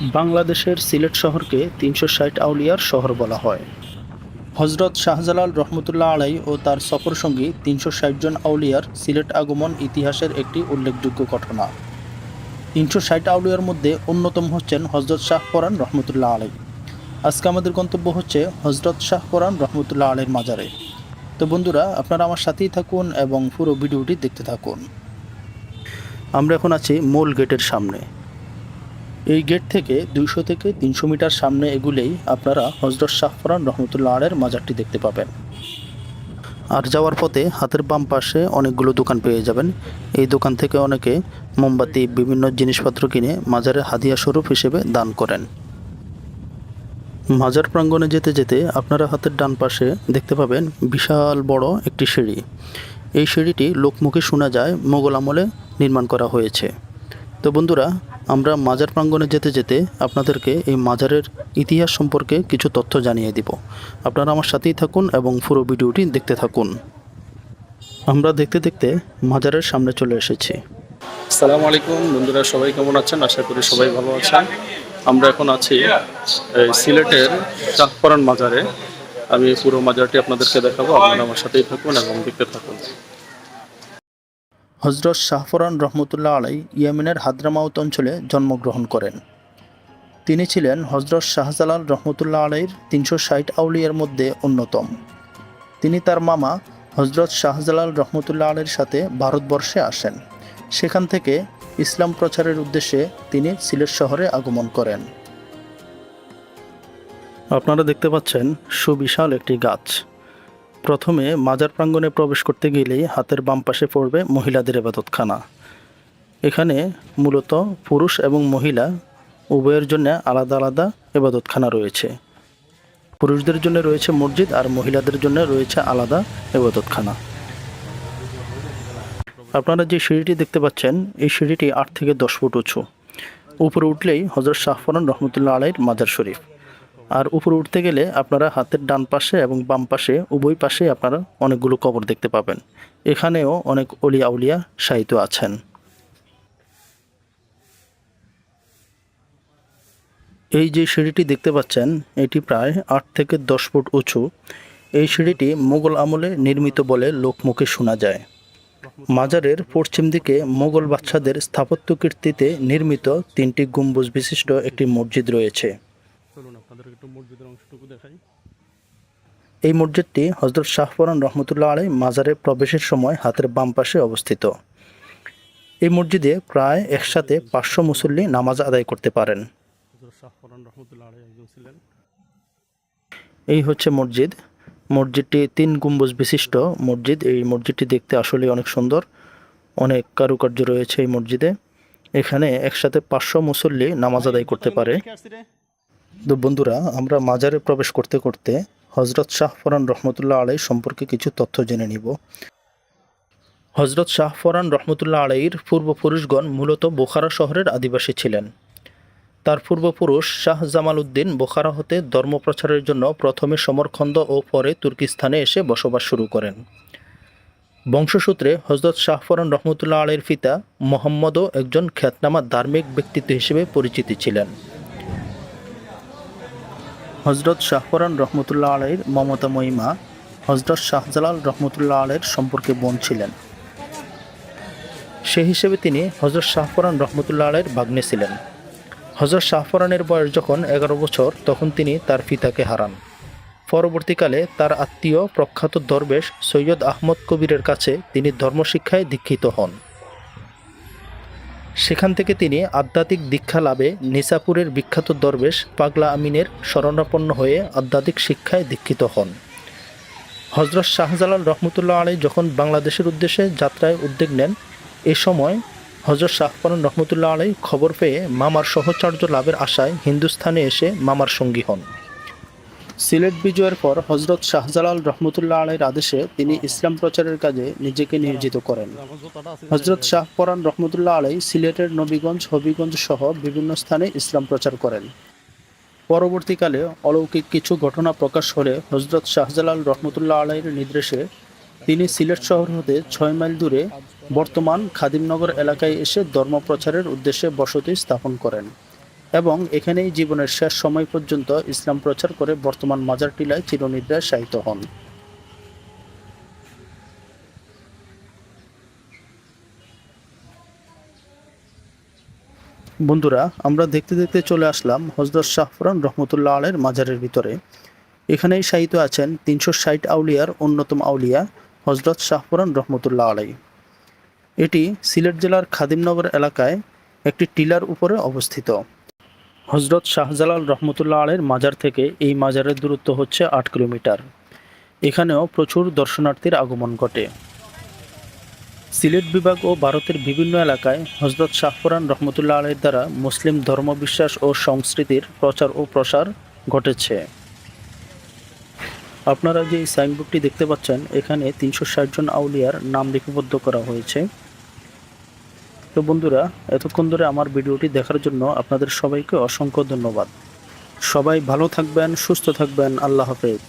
বাংলাদেশের সিলেট শহরকে তিনশো ষাট আউলিয়ার শহর বলা হয়। হজরত শাহজালাল রহমতুল্লাহ আলাই ও তার সফর সঙ্গী তিনশো ষাট জন আউলিয়ার সিলেট আগমন ইতিহাসের একটি উল্লেখযোগ্য ঘটনা। তিনশো ষাট আউলিয়ার মধ্যে অন্যতম হচ্ছেন হজরত শাহ পরান রহমতুল্লাহ আলাই। আজকে আমাদের গন্তব্য হচ্ছে হজরত শাহ পরান রহমতুল্লাহ আলাইয়ের মাজারে। তো বন্ধুরা, আপনারা আমার সাথেই থাকুন এবং পুরো ভিডিওটি দেখতে থাকুন। আমরা এখন আছি মূল গেটের সামনে। এই গেট থেকে দুইশো থেকে তিনশো মিটার সামনে এগুলেই আপনারা হজরত শাহফরান রহমতুল্লাহ আলের মাজারটি দেখতে পাবেন। আর যাওয়ার পথে হাতের বাম পাশে অনেকগুলো দোকান পেয়ে যাবেন। এই দোকান থেকে অনেকে মোমবাতি, বিভিন্ন জিনিসপত্র কিনে মাজারে হাদিয়া স্বরূপ হিসেবে দান করেন। মাজার প্রাঙ্গণে যেতে যেতে আপনারা হাতের ডান পাশে দেখতে পাবেন বিশাল বড় একটি সিঁড়ি। এই সিঁড়িটি লোকমুখে শোনা যায়, মোগল আমলে নির্মাণ করা হয়েছে। তো বন্ধুরা, আমরা মাজার প্রাঙ্গণে যেতে যেতে আপনাদেরকে এই মাজারের ইতিহাস সম্পর্কে কিছু তথ্য জানিয়ে দিব। আপনারা আমার সাথেই থাকুন এবং পুরো ভিডিওটি দেখতে থাকুন। আমরা দেখতে দেখতে মাজারের সামনে চলে এসেছি। আসসালামু আলাইকুম। বন্ধুরা, সবাই কেমন আছেন? আশা করি সবাই ভালো আছেন। আমরা এখন আছি সিলেটের চাঁদপাড়ান মাজারে। আমি পুরো মাজারটি আপনাদেরকে দেখাবো। আপনারা আমার সাথেই থাকুন এবং দেখতে থাকুন। হজরত শাহফরান রহমতুল্লাহ আলাই ইয়েমেনের হাদ্রামাউত অঞ্চলে জন্মগ্রহণ করেন। তিনি ছিলেন হজরত শাহজালাল রহমতুল্লাহ আলাইর তিনশো ষাট আউলিয়ার মধ্যে অন্যতম। তিনি তার মামা হজরত শাহজালাল রহমতুল্লাহ আলাইর সাথে ভারতবর্ষে আসেন। সেখান থেকে ইসলাম প্রচারের উদ্দেশ্যে তিনি সিলেট শহরে আগমন করেন। আপনারা দেখতে পাচ্ছেন সুবিশাল একটি গাছ। প্রথমে মাজার প্রাঙ্গণে প্রবেশ করতে গেলেই হাতের বাম পাশে পড়বে মহিলাদের এবাদতখানা এখানে মূলত পুরুষ এবং মহিলা উভয়ের জন্য আলাদা আলাদা এবাদতখানা রয়েছে। পুরুষদের জন্য রয়েছে মসজিদ আর মহিলাদের জন্য রয়েছে আলাদা এবাদতখানা আপনারা যে সিঁড়িটি দেখতে পাচ্ছেন, এই সিঁড়িটি আট থেকে দশ ফুট উঁচু। উপরে উঠলেই হজরত শাহফরান রহমতুল্লাহ আলাইর মাজার শরীফ। আর উপরে উঠতে গেলে আপনারা হাতের ডান পাশে এবং বাম পাশে, উভয় পাশে আপনারা অনেকগুলো কবর দেখতে পাবেন। এখানেও অনেক অলিয়া উলিয়া সাহিত্য আছেন। এই যে সিঁড়িটি দেখতে পাচ্ছেন, এটি প্রায় আট থেকে দশ ফুট উঁচু। এই সিঁড়িটি মোগল আমলে নির্মিত বলে লোকমুখে শোনা যায়। মাজারের পশ্চিম দিকে মোগল বাচ্চাদের স্থাপত্য কীর্তিতে নির্মিত তিনটি গম্বুজ বিশিষ্ট একটি মসজিদ রয়েছে। চলুন আপনাদের একটু মসজিদের অংশটুকু দেখাই। এই মসজিদটি হজরত শাহপরান রহমতুল্লাহ আলাই মাজারে প্রবেশের সময় হাতের বাম পাশে অবস্থিত। এই মসজিদে প্রায় একসাথে পাঁচশো মুসল্লি নামাজ আদায় করতে পারেন। এই হচ্ছে মসজিদ। মসজিদটি তিন গম্বুজ বিশিষ্ট মসজিদ। এই মসজিদটি দেখতে আসলে অনেক সুন্দর অনেক কারুকার্য রয়েছে এই মসজিদে। এখানে একসাথে পাঁচশো মুসল্লি নামাজ আদায় করতে পারে। তো বন্ধুরা, আমরা মাজারে প্রবেশ করতে করতে হজরত শাহ ফরান রহমতুল্লাহ আলাই সম্পর্কে কিছু তথ্য জেনে নিব। হজরত শাহ ফরান রহমতুল্লাহ আলাইয়ের পূর্বপুরুষগণ মূলত বোখারা শহরের আদিবাসী ছিলেন। তার পূর্বপুরুষ শাহ জামাল উদ্দিন বোখারা হতে ধর্ম প্রচারের জন্য প্রথমে সমরখন্দ ও পরে তুর্কিস্তানে এসে বসবাস শুরু করেন। বংশসূত্রে হজরত শাহ ফরান রহমতুল্লাহ আলাইয়ের পিতা মোহাম্মদও একজন খ্যাতনামা ধার্মিক ব্যক্তিত্ব হিসেবে পরিচিতি ছিলেন। হজরত শাহপরান রহমতুল্লাহ আলাইয়ের মমতা মহিমা, হজরত শাহজালাল রহমতুল্লাহ আলের সম্পর্কে বোন ছিলেন। সে হিসেবে তিনি হজরত শাহপরান রহমতুল্লাহ আলাইয়ের ভাগ্নে ছিলেন। হজরত শাহপরানের বয়স যখন এগারো বছর, তখন তিনি তার পিতাকে হারান। পরবর্তীকালে তার আত্মীয় প্রখ্যাত দরবেশ সৈয়দ আহমদ কবিরের কাছে তিনি ধর্মশিক্ষায় দীক্ষিত হন। সেখান থেকে তিনি আধ্যাত্মিক দীক্ষা লাভে নিসাপুরের বিখ্যাত দরবেশ পাগলা আমিনের শরণাপন্ন হয়ে আধ্যাত্মিক শিক্ষায় দীক্ষিত হন। হজরত শাহজালাল রহমতুল্লাহ আলী যখন বাংলাদেশের উদ্দেশ্যে যাত্রায় উদ্যোগ নেন, এ সময় হজরত শাহপরান রহমতুল্লাহ আলী খবর পেয়ে মামার সহচর্য লাভের আশায় হিন্দুস্থানে এসে মামার সঙ্গী হন। সিলেট বিজয়ের পর হজরত শাহজালাল রহমতুল্লাহ আলীর আদেশে তিনি ইসলাম প্রচারের কাজে নিজেকে নিয়োজিত করেন। হজরত শাহ পরান রহমতুল্লাহ আলাই সিলেটের নবীগঞ্জ, হবিগঞ্জ সহ বিভিন্ন স্থানে ইসলাম প্রচার করেন। পরবর্তীকালে অলৌকিক কিছু ঘটনা প্রকাশ হলে হজরত শাহজালাল রহমতুল্লাহ আলাইয়ের নির্দেশে তিনি সিলেট শহর হতে ছয় মাইল দূরে বর্তমান খাদিমনগর এলাকায় এসে ধর্ম প্রচারের উদ্দেশ্যে বসতি স্থাপন করেন। এবং এখানেই জীবনের শেষ সময় পর্যন্ত ইসলাম প্রচার করে বর্তমান মাজার টিলায় চিরনিদ্রায় শায়িত হন। বন্ধুরা, আমরা দেখতে দেখতে চলে আসলাম হজরত শাহফরান রহমতুল্লাহ আলের মাজারের ভিতরে। এখানেই শায়িত আছেন তিনশো ষাট আউলিয়ার অন্যতম আউলিয়া হজরত শাহফরান রহমতুল্লাহ আলাই। এটি সিলেট জেলার খাদিমনগর এলাকায় একটি টিলার উপরে অবস্থিত। হজরত শাহজালাল রহমতুল্লাহ আলের মাজার থেকে এই মাজারের দূরত্ব হচ্ছে আট কিলোমিটার। এখানেও প্রচুর দর্শনার্থীর আগমন ঘটে। সিলেট বিভাগ ও ভারতের বিভিন্ন এলাকায় হজরত শাহফরান রহমতুল্লাহ আলের দ্বারা মুসলিম ধর্মবিশ্বাস ও সংস্কৃতির প্রচার ও প্রসার ঘটেছে। আপনারা যে সাইনবোর্ডটি দেখতে পাচ্ছেন, এখানে তিনশো ষাট জন আউলিয়ার নাম লিপিবদ্ধ করা হয়েছে। তো বন্ধুরা, এতক্ষণ ধরে আমার ভিডিওটি দেখার জন্য আপনাদের সবাইকে অসংখ্য ধন্যবাদ। সবাই ভালো থাকবেন, সুস্থ থাকবেন, আল্লাহ হাফেজ।